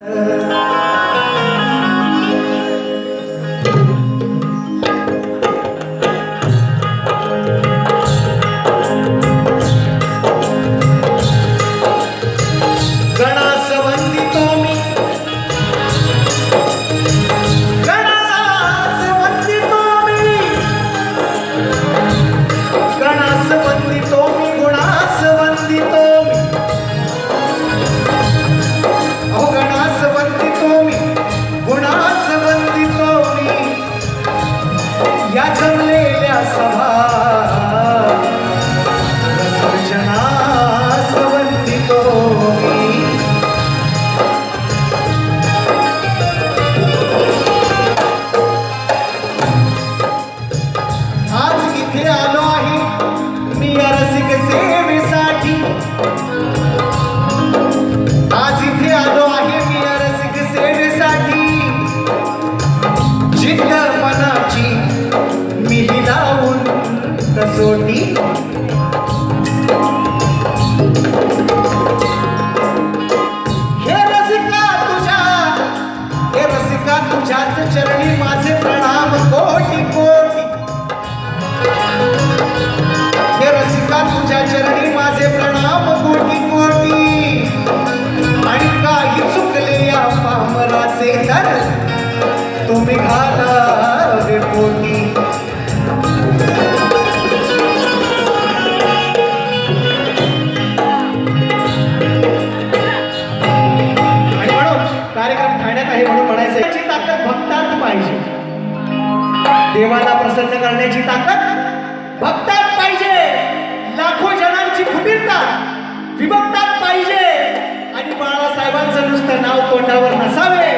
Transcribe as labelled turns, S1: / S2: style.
S1: Uh... असे तर तुम्ही घाला रे पोटी ताकद भक्तात पाहिजे. देवाला प्रसन्न करण्याची ताकद भक्तात पाहिजे. लाखो जणांची फुटीरता विभक्तात पाहिजे. आणि बाळासाहेबांचं नुसतं नाव तोंडावर नसावे.